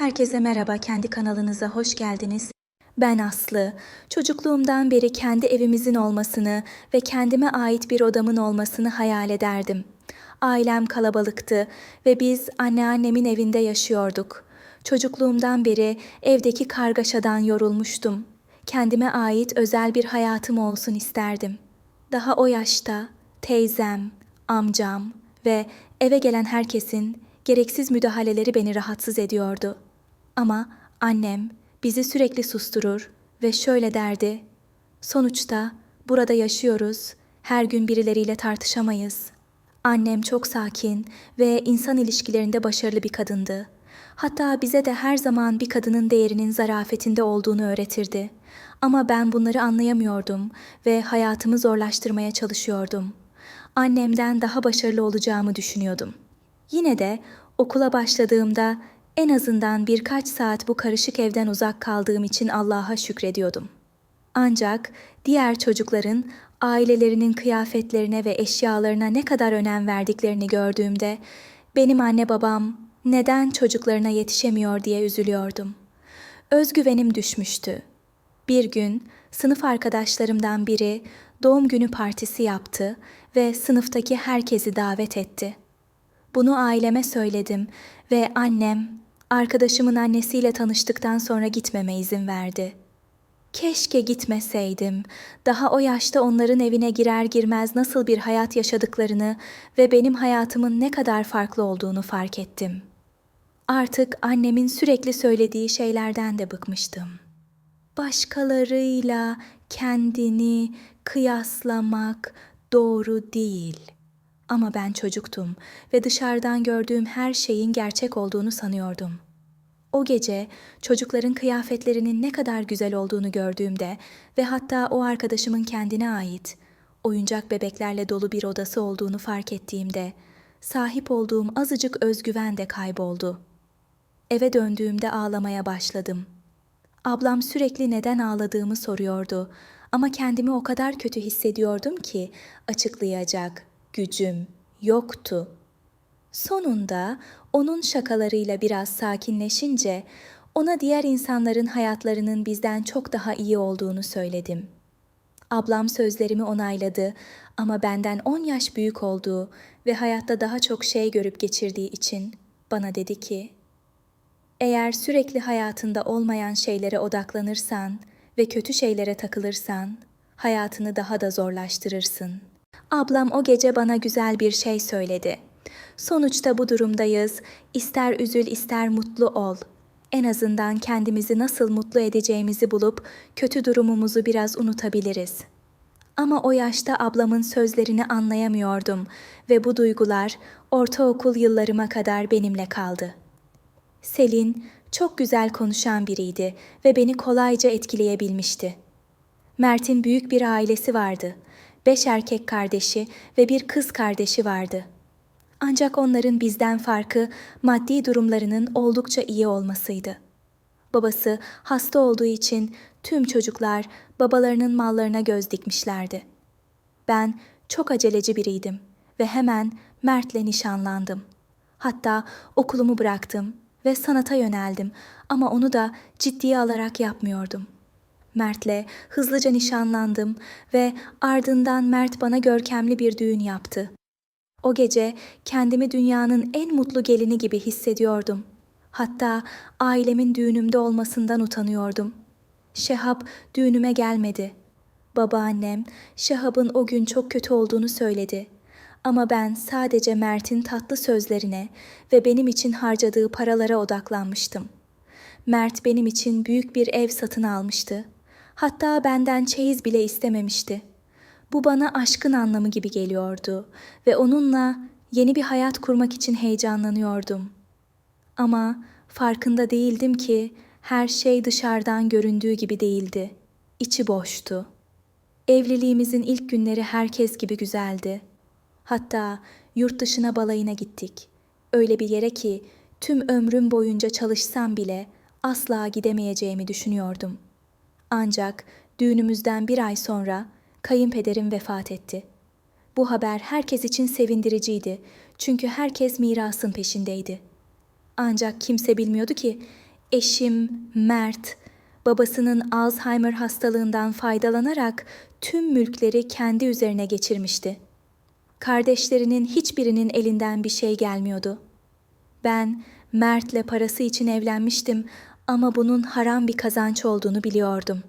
Herkese merhaba, kendi kanalınıza hoş geldiniz. Ben Aslı. Çocukluğumdan beri kendi evimizin olmasını ve kendime ait bir odamın olmasını hayal ederdim. Ailem kalabalıktı ve biz anneannemin evinde yaşıyorduk. Çocukluğumdan beri evdeki kargaşadan yorulmuştum. Kendime ait özel bir hayatım olsun isterdim. Daha o yaşta teyzem, amcam ve eve gelen herkesin gereksiz müdahaleleri beni rahatsız ediyordu. Ama annem bizi sürekli susturur ve şöyle derdi: Sonuçta burada yaşıyoruz. Her gün birileriyle tartışamayız. Annem çok sakin ve insan ilişkilerinde başarılı bir kadındı. Hatta bize de her zaman bir kadının değerinin zarafetinde olduğunu öğretirdi. Ama ben bunları anlayamıyordum ve hayatımı zorlaştırmaya çalışıyordum. Annemden daha başarılı olacağımı düşünüyordum. Yine de okula başladığımda en azından birkaç saat bu karışık evden uzak kaldığım için Allah'a şükrediyordum. Ancak diğer çocukların ailelerinin kıyafetlerine ve eşyalarına ne kadar önem verdiklerini gördüğümde benim anne babam neden çocuklarına yetişemiyor diye üzülüyordum. Özgüvenim düşmüştü. Bir gün sınıf arkadaşlarımdan biri doğum günü partisi yaptı ve sınıftaki herkesi davet etti. Bunu aileme söyledim ve annem arkadaşımın annesiyle tanıştıktan sonra gitmeme izin verdi. Keşke gitmeseydim. Daha o yaşta onların evine girer girmez nasıl bir hayat yaşadıklarını ve benim hayatımın ne kadar farklı olduğunu fark ettim. Artık annemin sürekli söylediği şeylerden de bıkmıştım. Başkalarıyla kendini kıyaslamak doğru değil. Ama ben çocuktum ve dışarıdan gördüğüm her şeyin gerçek olduğunu sanıyordum. O gece çocukların kıyafetlerinin ne kadar güzel olduğunu gördüğümde ve hatta o arkadaşımın kendine ait oyuncak bebeklerle dolu bir odası olduğunu fark ettiğimde sahip olduğum azıcık özgüven de kayboldu. Eve döndüğümde ağlamaya başladım. Ablam sürekli neden ağladığımı soruyordu ama kendimi o kadar kötü hissediyordum ki açıklayacak gücüm yoktu. Sonunda onun şakalarıyla biraz sakinleşince ona diğer insanların hayatlarının bizden çok daha iyi olduğunu söyledim. Ablam sözlerimi onayladı ama benden 10 yaş büyük olduğu ve hayatta daha çok şey görüp geçirdiği için bana dedi ki: eğer sürekli hayatında olmayan şeylere odaklanırsan ve kötü şeylere takılırsan, hayatını daha da zorlaştırırsın. Ablam o gece bana güzel bir şey söyledi. Sonuçta bu durumdayız. İster üzül ister mutlu ol. En azından kendimizi nasıl mutlu edeceğimizi bulup kötü durumumuzu biraz unutabiliriz. Ama o yaşta ablamın sözlerini anlayamıyordum ve bu duygular ortaokul yıllarıma kadar benimle kaldı.'' Selin çok güzel konuşan biriydi ve beni kolayca etkileyebilmişti. Mert'in büyük bir ailesi vardı. Beş erkek kardeşi ve bir kız kardeşi vardı. Ancak onların bizden farkı maddi durumlarının oldukça iyi olmasıydı. Babası hasta olduğu için tüm çocuklar babalarının mallarına göz dikmişlerdi. Ben çok aceleci biriydim ve hemen Mert'le nişanlandım. Hatta okulumu bıraktım ve sanata yöneldim ama onu da ciddiye alarak yapmıyordum. Mert'le hızlıca nişanlandım ve ardından Mert bana görkemli bir düğün yaptı. O gece kendimi dünyanın en mutlu gelini gibi hissediyordum. Hatta ailemin düğünümde olmasından utanıyordum. Şehap düğünüme gelmedi. Babaannem Şehab'ın o gün çok kötü olduğunu söyledi.'' Ama ben sadece Mert'in tatlı sözlerine ve benim için harcadığı paralara odaklanmıştım. Mert benim için büyük bir ev satın almıştı. Hatta benden çeyiz bile istememişti. Bu bana aşkın anlamı gibi geliyordu ve onunla yeni bir hayat kurmak için heyecanlanıyordum. Ama farkında değildim ki her şey dışarıdan göründüğü gibi değildi. İçi boştu. Evliliğimizin ilk günleri herkes gibi güzeldi. Hatta yurt dışına balayına gittik. Öyle bir yere ki tüm ömrüm boyunca çalışsam bile asla gidemeyeceğimi düşünüyordum. Ancak düğünümüzden bir ay sonra kayınpederim vefat etti. Bu haber herkes için sevindiriciydi çünkü herkes mirasın peşindeydi. Ancak kimse bilmiyordu ki Eşim Mert, babasının Alzheimer hastalığından faydalanarak tüm mülkleri kendi üzerine geçirmişti. Kardeşlerinin hiçbirinin elinden bir şey gelmiyordu. Ben Mert'le parası için evlenmiştim ama bunun haram bir kazanç olduğunu biliyordum.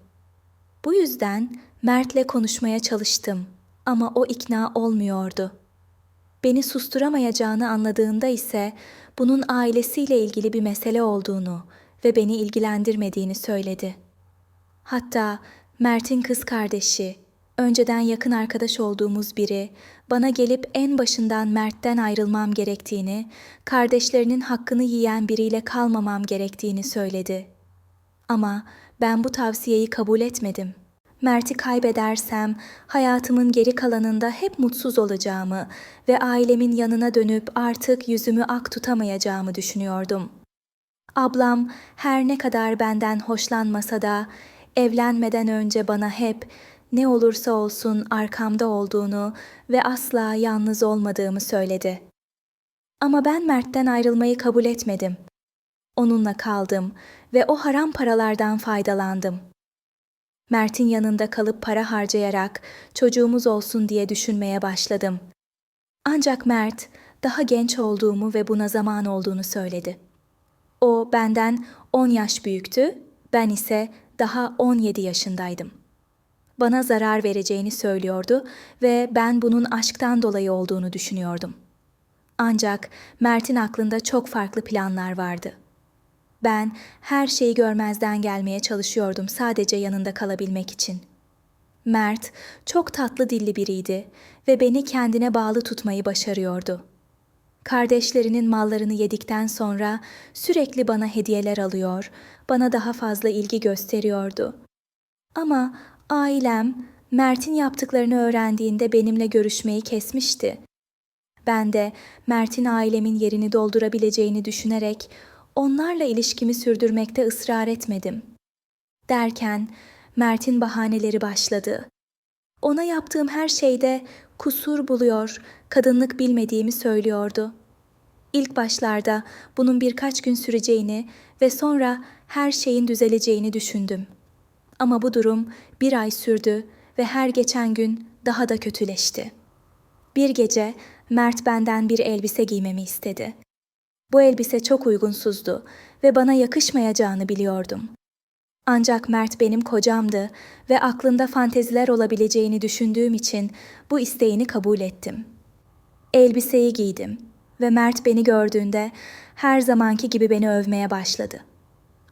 Bu yüzden Mert'le konuşmaya çalıştım ama o ikna olmuyordu. Beni susturamayacağını anladığında ise bunun ailesiyle ilgili bir mesele olduğunu ve beni ilgilendirmediğini söyledi. Hatta Mert'in kız kardeşi, önceden yakın arkadaş olduğumuz biri, bana gelip en başından Mert'ten ayrılmam gerektiğini, kardeşlerinin hakkını yiyen biriyle kalmamam gerektiğini söyledi. Ama ben bu tavsiyeyi kabul etmedim. Mert'i kaybedersem hayatımın geri kalanında hep mutsuz olacağımı ve ailemin yanına dönüp artık yüzümü ak tutamayacağımı düşünüyordum. Ablam her ne kadar benden hoşlanmasa da evlenmeden önce bana hep ne olursa olsun arkamda olduğunu ve asla yalnız olmadığımı söyledi. Ama ben Mert'ten ayrılmayı kabul etmedim. Onunla kaldım ve o haram paralardan faydalandım. Mert'in yanında kalıp para harcayarak çocuğumuz olsun diye düşünmeye başladım. Ancak Mert daha genç olduğumu ve buna zaman olduğunu söyledi. O benden 10 yaş büyüktü, ben ise daha 17 yaşındaydım. Bana zarar vereceğini söylüyordu ve ben bunun aşktan dolayı olduğunu düşünüyordum. Ancak Mert'in aklında çok farklı planlar vardı. Ben her şeyi görmezden gelmeye çalışıyordum sadece yanında kalabilmek için. Mert çok tatlı dilli biriydi ve beni kendine bağlı tutmayı başarıyordu. Kardeşlerinin mallarını yedikten sonra sürekli bana hediyeler alıyor, bana daha fazla ilgi gösteriyordu. Ama ailem Mert'in yaptıklarını öğrendiğinde benimle görüşmeyi kesmişti. Ben de Mert'in ailemin yerini doldurabileceğini düşünerek onlarla ilişkimi sürdürmekte ısrar etmedim. Derken Mert'in bahaneleri başladı. Ona yaptığım her şeyde kusur buluyor, kadınlık bilmediğimi söylüyordu. İlk başlarda bunun birkaç gün süreceğini ve sonra her şeyin düzeleceğini düşündüm. Ama bu durum bir ay sürdü ve her geçen gün daha da kötüleşti. Bir gece Mert benden bir elbise giymemi istedi. Bu elbise çok uygunsuzdu ve bana yakışmayacağını biliyordum. Ancak Mert benim kocamdı ve aklında fanteziler olabileceğini düşündüğüm için bu isteğini kabul ettim. Elbiseyi giydim ve Mert beni gördüğünde her zamanki gibi beni övmeye başladı.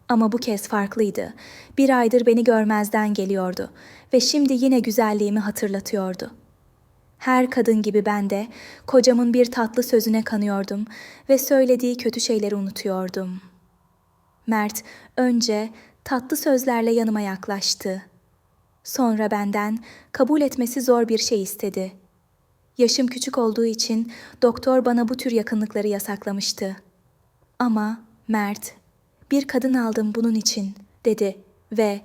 Ama bu kez farklıydı. Bir aydır beni görmezden geliyordu ve şimdi yine güzelliğimi hatırlatıyordu. Her kadın gibi ben de kocamın bir tatlı sözüne kanıyordum ve söylediği kötü şeyleri unutuyordum. Mert önce tatlı sözlerle yanıma yaklaştı. Sonra benden kabul etmesi zor bir şey istedi. Yaşım küçük olduğu için doktor bana bu tür yakınlıkları yasaklamıştı. Ama Mert, bir kadın aldım bunun için dedi ve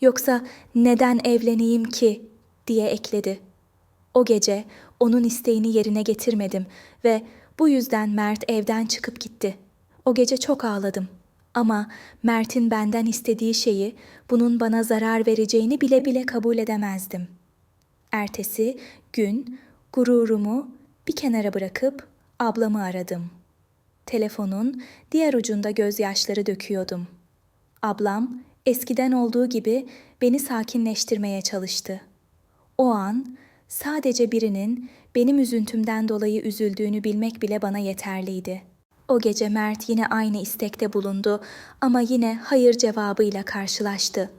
yoksa neden evleneyim ki diye ekledi. O gece onun isteğini yerine getirmedim ve bu yüzden Mert evden çıkıp gitti. O gece çok ağladım. Ama Mert'in benden istediği şeyi bunun bana zarar vereceğini bile bile kabul edemezdim. Ertesi gün gururumu bir kenara bırakıp ablamı aradım. Telefonun diğer ucunda gözyaşları döküyordum. Ablam eskiden olduğu gibi beni sakinleştirmeye çalıştı. O an sadece birinin benim üzüntümden dolayı üzüldüğünü bilmek bile bana yeterliydi. O gece Mert yine aynı istekte bulundu ama yine hayır cevabıyla karşılaştı.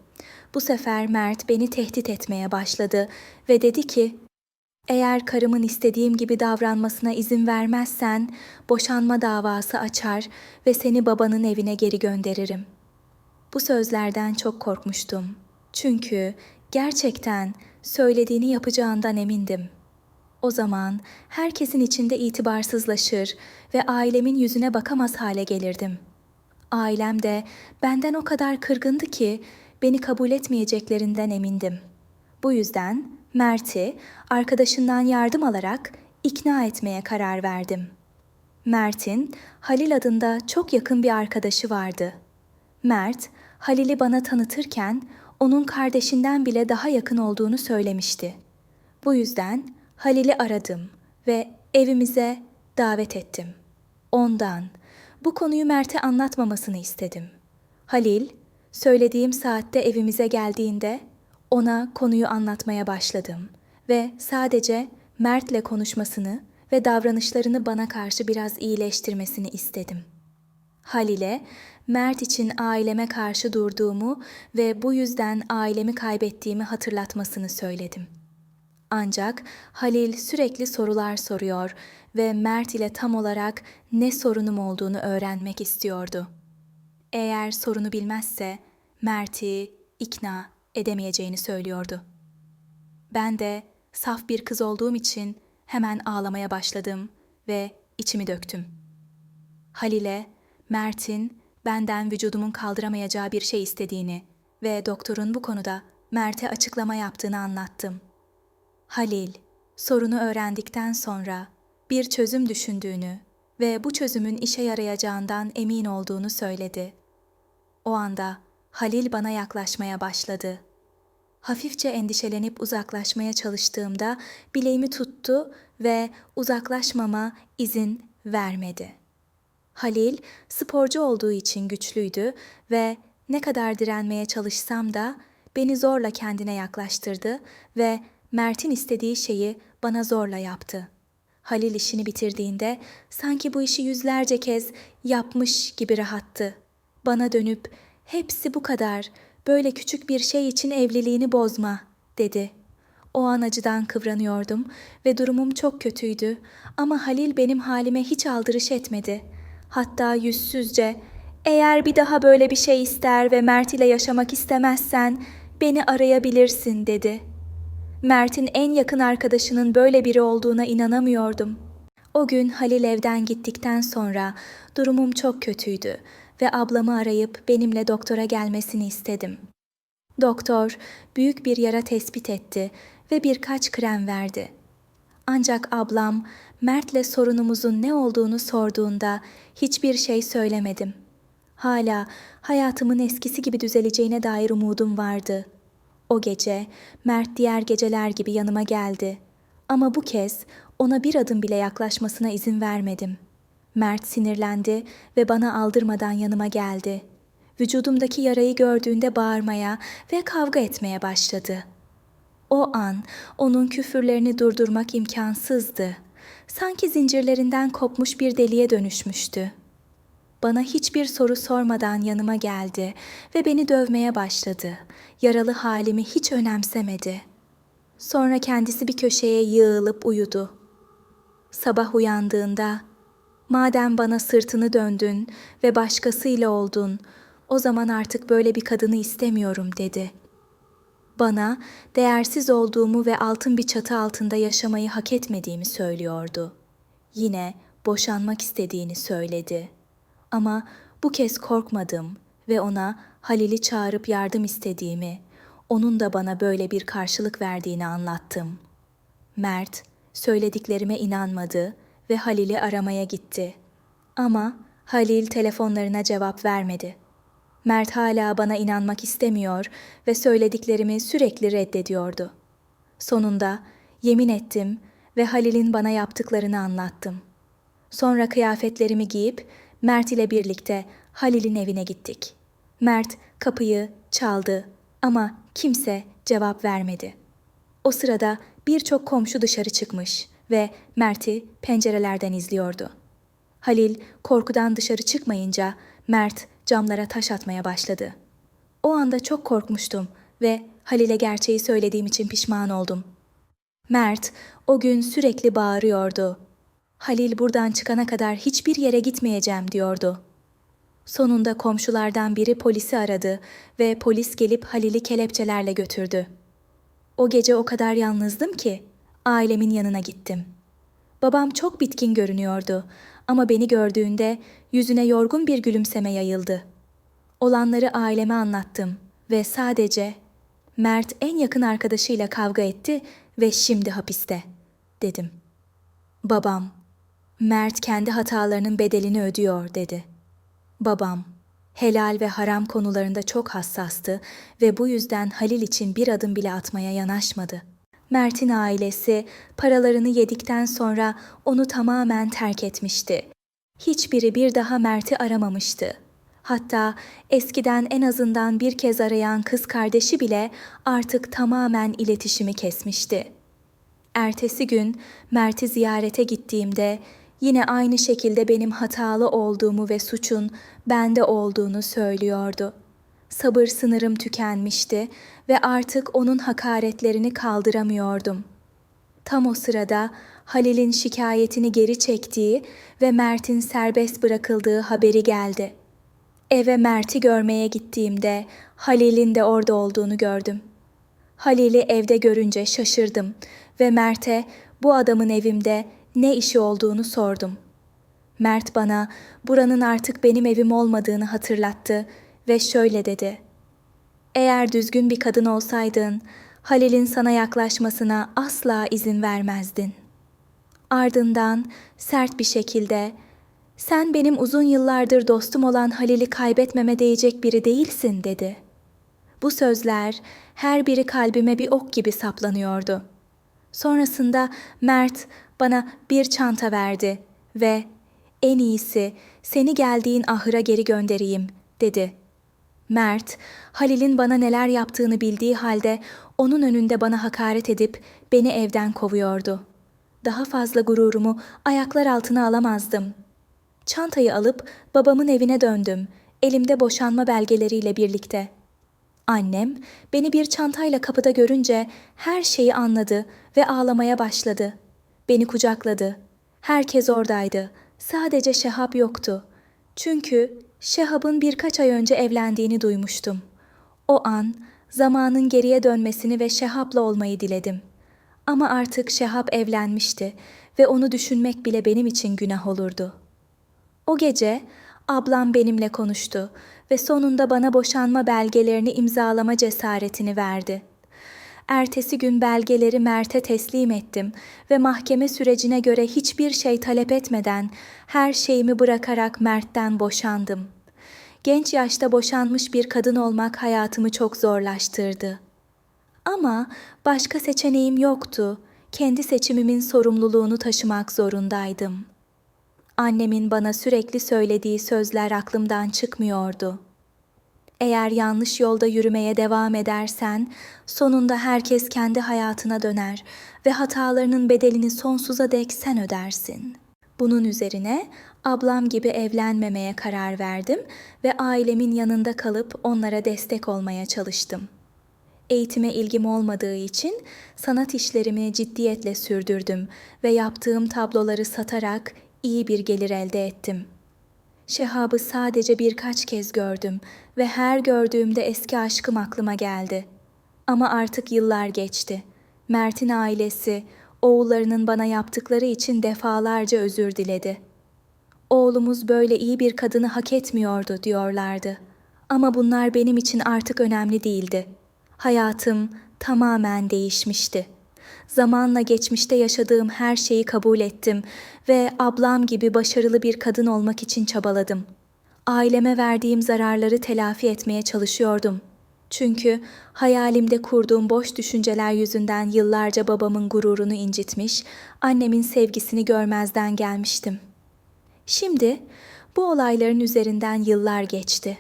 Bu sefer Mert beni tehdit etmeye başladı ve dedi ki, eğer karımın istediğim gibi davranmasına izin vermezsen boşanma davası açar ve seni babanın evine geri gönderirim. Bu sözlerden çok korkmuştum. Çünkü gerçekten söylediğini yapacağından emindim. O zaman herkesin içinde itibarsızlaşır ve ailemin yüzüne bakamaz hale gelirdim. Ailem de benden o kadar kırgındı ki beni kabul etmeyeceklerinden emindim. Bu yüzden Mert'i arkadaşından yardım alarak ikna etmeye karar verdim. Mert'in Halil adında çok yakın bir arkadaşı vardı. Mert, Halil'i bana tanıtırken onun kardeşinden bile daha yakın olduğunu söylemişti. Bu yüzden Halil'i aradım ve evimize davet ettim. Ondan bu konuyu Mert'e anlatmamasını istedim. Halil, söylediğim saatte evimize geldiğinde ona konuyu anlatmaya başladım ve sadece Mert'le konuşmasını ve davranışlarını bana karşı biraz iyileştirmesini istedim. Halil'e Mert için aileme karşı durduğumu ve bu yüzden ailemi kaybettiğimi hatırlatmasını söyledim. Ancak Halil sürekli sorular soruyor ve Mert ile tam olarak ne sorunum olduğunu öğrenmek istiyordu. Eğer sorunu bilmezse Mert'i ikna edemeyeceğini söylüyordu. Ben de saf bir kız olduğum için hemen ağlamaya başladım ve içimi döktüm. Halil'e Mert'in benden vücudumun kaldıramayacağı bir şey istediğini ve doktorun bu konuda Mert'e açıklama yaptığını anlattım. Halil, sorunu öğrendikten sonra bir çözüm düşündüğünü ve bu çözümün işe yarayacağından emin olduğunu söyledi. O anda Halil bana yaklaşmaya başladı. Hafifçe endişelenip uzaklaşmaya çalıştığımda bileğimi tuttu ve uzaklaşmama izin vermedi. Halil sporcu olduğu için güçlüydü ve ne kadar direnmeye çalışsam da beni zorla kendine yaklaştırdı ve Mert'in istediği şeyi bana zorla yaptı. Halil işini bitirdiğinde sanki bu işi yüzlerce kez yapmış gibi rahattı. Bana dönüp hepsi bu kadar, böyle küçük bir şey için evliliğini bozma dedi. O an acıdan kıvranıyordum ve durumum çok kötüydü ama Halil benim halime hiç aldırış etmedi. Hatta yüzsüzce eğer bir daha böyle bir şey ister ve Mert ile yaşamak istemezsen beni arayabilirsin dedi. Mert'in en yakın arkadaşının böyle biri olduğuna inanamıyordum. O gün Halil evden gittikten sonra durumum çok kötüydü ve ablamı arayıp benimle doktora gelmesini istedim. Doktor büyük bir yara tespit etti ve birkaç krem verdi. Ancak ablam Mert'le sorunumuzun ne olduğunu sorduğunda hiçbir şey söylemedim. Hala hayatımın eskisi gibi düzeleceğine dair umudum vardı. O gece Mert diğer geceler gibi yanıma geldi. Ama bu kez ona bir adım bile yaklaşmasına izin vermedim. Mert sinirlendi ve bana aldırmadan yanıma geldi. Vücudumdaki yarayı gördüğünde bağırmaya ve kavga etmeye başladı.'' O an onun küfürlerini durdurmak imkansızdı. Sanki zincirlerinden kopmuş bir deliye dönüşmüştü. Bana hiçbir soru sormadan yanıma geldi ve beni dövmeye başladı. Yaralı halimi hiç önemsemedi. Sonra kendisi bir köşeye yığılıp uyudu. Sabah uyandığında, "Madem bana sırtını döndün ve başkasıyla oldun, o zaman artık böyle bir kadını istemiyorum." dedi.'' bana değersiz olduğumu ve altın bir çatı altında yaşamayı hak etmediğimi söylüyordu. Yine boşanmak istediğini söyledi. Ama bu kez korkmadım ve ona Halil'i çağırıp yardım istediğimi, onun da bana böyle bir karşılık verdiğini anlattım. Mert söylediklerime inanmadı ve Halil'i aramaya gitti. Ama Halil telefonlarına cevap vermedi.'' Mert hala bana inanmak istemiyor ve söylediklerimi sürekli reddediyordu. Sonunda yemin ettim ve Halil'in bana yaptıklarını anlattım. Sonra kıyafetlerimi giyip Mert ile birlikte Halil'in evine gittik. Mert kapıyı çaldı ama kimse cevap vermedi. O sırada birçok komşu dışarı çıkmış ve Mert'i pencerelerden izliyordu. Halil korkudan dışarı çıkmayınca Mert camlara taş atmaya başladı. O anda çok korkmuştum ve Halil'e gerçeği söylediğim için pişman oldum. Mert o gün sürekli bağırıyordu. Halil buradan çıkana kadar hiçbir yere gitmeyeceğim diyordu. Sonunda komşulardan biri polisi aradı ve polis gelip Halil'i kelepçelerle götürdü. O gece o kadar yalnızdım ki ailemin yanına gittim. Babam çok bitkin görünüyordu ama beni gördüğünde yüzüne yorgun bir gülümseme yayıldı. Olanları aileme anlattım ve sadece Mert en yakın arkadaşıyla kavga etti ve şimdi hapiste dedim. Babam, Mert kendi hatalarının bedelini ödüyor dedi. Babam, Helal ve haram konularında çok hassastı ve bu yüzden Halil için bir adım bile atmaya yanaşmadı. Mert'in ailesi paralarını yedikten sonra onu tamamen terk etmişti. Hiçbiri bir daha Mert'i aramamıştı. Hatta eskiden en azından bir kez arayan kız kardeşi bile artık tamamen iletişimi kesmişti. Ertesi gün Mert'i ziyarete gittiğimde yine aynı şekilde benim hatalı olduğumu ve suçun bende olduğunu söylüyordu. Sabır sınırım tükenmişti ve artık onun hakaretlerini kaldıramıyordum. Tam o sırada Halil'in şikayetini geri çektiği ve Mert'in serbest bırakıldığı haberi geldi. Eve Mert'i görmeye gittiğimde Halil'in de orada olduğunu gördüm. Halil'i evde görünce şaşırdım ve Mert'e bu adamın evimde ne işi olduğunu sordum. Mert bana buranın artık benim evim olmadığını hatırlattı ve şöyle dedi. Eğer düzgün bir kadın olsaydın, Halil'in sana yaklaşmasına asla izin vermezdin. Ardından sert bir şekilde sen benim uzun yıllardır dostum olan Halil'i kaybetmeme değecek biri değilsin dedi. Bu sözler her biri kalbime bir ok gibi saplanıyordu. Sonrasında Mert bana bir çanta verdi ve en iyisi seni geldiğin ahıra geri göndereyim dedi. Mert, Halil'in bana neler yaptığını bildiği halde onun önünde bana hakaret edip beni evden kovuyordu. Daha fazla gururumu ayaklar altına alamazdım. Çantayı alıp babamın evine döndüm, elimde boşanma belgeleriyle birlikte. Annem beni bir çantayla kapıda görünce her şeyi anladı ve ağlamaya başladı. Beni kucakladı. Herkes oradaydı. Sadece Şehab yoktu. Çünkü Şehab'ın birkaç ay önce evlendiğini duymuştum. O an zamanın geriye dönmesini ve Şehab'la olmayı diledim. Ama artık Şehab evlenmişti ve onu düşünmek bile benim için günah olurdu. O gece ablam benimle konuştu ve sonunda bana boşanma belgelerini imzalama cesaretini verdi. Ertesi gün belgeleri Mert'e teslim ettim ve mahkeme sürecine göre hiçbir şey talep etmeden her şeyimi bırakarak Mert'ten boşandım. Genç yaşta boşanmış bir kadın olmak hayatımı çok zorlaştırdı. Ama başka seçeneğim yoktu. Kendi seçimimin sorumluluğunu taşımak zorundaydım. Annemin bana sürekli söylediği sözler aklımdan çıkmıyordu. Eğer yanlış yolda yürümeye devam edersen, sonunda herkes kendi hayatına döner ve hatalarının bedelini sonsuza dek sen ödersin. Bunun üzerine ablam gibi evlenmemeye karar verdim ve ailemin yanında kalıp onlara destek olmaya çalıştım. Eğitime ilgim olmadığı için sanat işlerimi ciddiyetle sürdürdüm ve yaptığım tabloları satarak iyi bir gelir elde ettim. Şehab'ı sadece birkaç kez gördüm ve her gördüğümde eski aşkım aklıma geldi. Ama artık yıllar geçti. Mert'in ailesi, oğullarının bana yaptıkları için defalarca özür diledi. Oğlumuz böyle iyi bir kadını hak etmiyordu diyorlardı. Ama bunlar benim için artık önemli değildi. Hayatım tamamen değişmişti. Zamanla geçmişte yaşadığım her şeyi kabul ettim ve ablam gibi başarılı bir kadın olmak için çabaladım. Aileme verdiğim zararları telafi etmeye çalışıyordum. Çünkü hayalimde kurduğum boş düşünceler yüzünden yıllarca babamın gururunu incitmiş, annemin sevgisini görmezden gelmiştim. Şimdi bu olayların üzerinden yıllar geçti.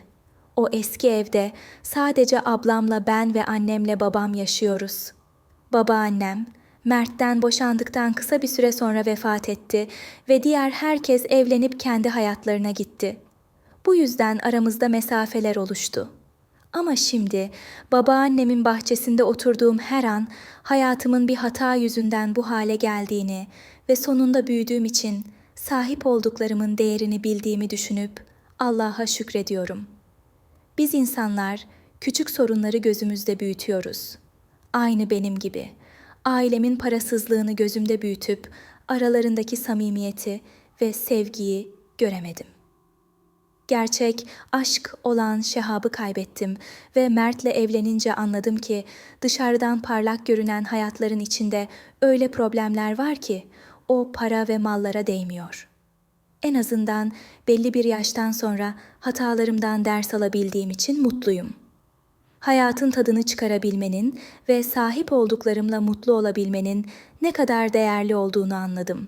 O eski evde sadece ablamla ben ve annemle babam yaşıyoruz. Babaannem, Mert'ten boşandıktan kısa bir süre sonra vefat etti ve diğer herkes evlenip kendi hayatlarına gitti. Bu yüzden aramızda mesafeler oluştu. Ama şimdi babaannemin bahçesinde oturduğum her an hayatımın bir hata yüzünden bu hale geldiğini ve sonunda büyüdüğüm için sahip olduklarımın değerini bildiğimi düşünüp Allah'a şükrediyorum. Biz insanlar küçük sorunları gözümüzde büyütüyoruz. Aynı benim gibi.'' ailemin parasızlığını gözümde büyütüp aralarındaki samimiyeti ve sevgiyi göremedim. Gerçek aşk olan Şehab'ı kaybettim ve Mert'le evlenince anladım ki dışarıdan parlak görünen hayatların içinde öyle problemler var ki o para ve mallara değmiyor. En azından belli bir yaştan sonra hatalarımdan ders alabildiğim için mutluyum. Hayatın tadını çıkarabilmenin ve sahip olduklarımla mutlu olabilmenin ne kadar değerli olduğunu anladım.